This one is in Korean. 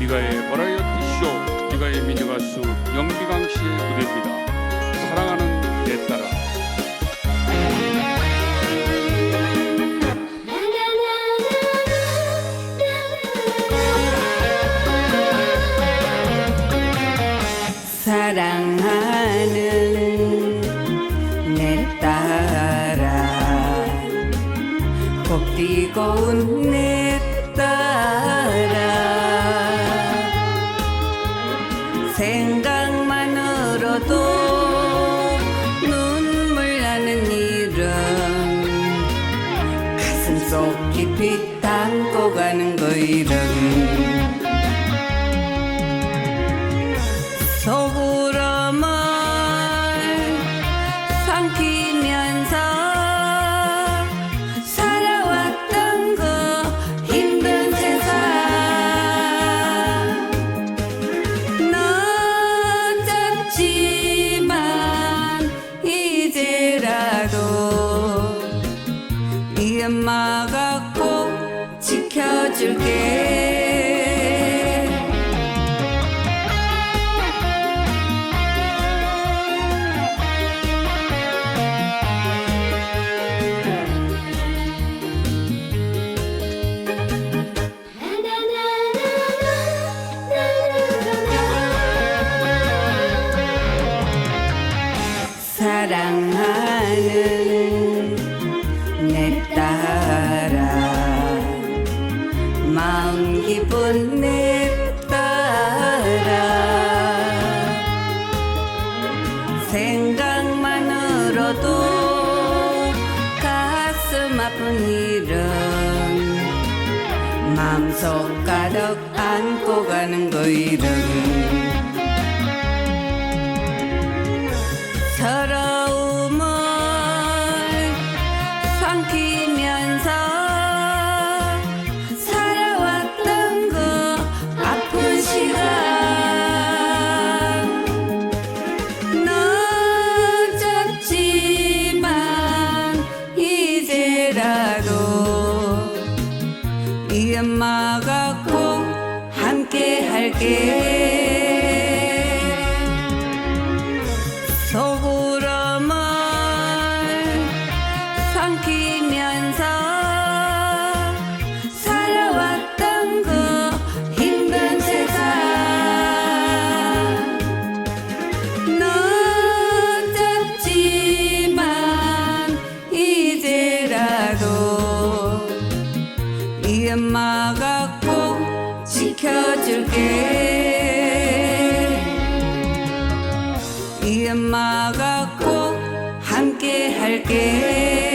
비가의 버라이어티 쇼 비가의 미녀 가수 영비강 씨의 무대입니다. 사랑하는 내 딸아. 사랑하는 내 딸아 복 뛰고 온내 속 깊이 담고 가는 거 이름. 속으로만 삼키면서 살아왔던 그 힘든 세상. 늦었지만 이제라도 이 엄마가 꼭 지켜줄게. 사랑하는 마음 깊은 내 딸아 생각만으로도 가슴 아픈 일은 마음속 가득 안고 가는 거 이름 이 엄마가 꼭 함께 할게. 속으로만 삼키면서 엄마가 꼭 지켜줄게. 이 엄마가 꼭 함께 할게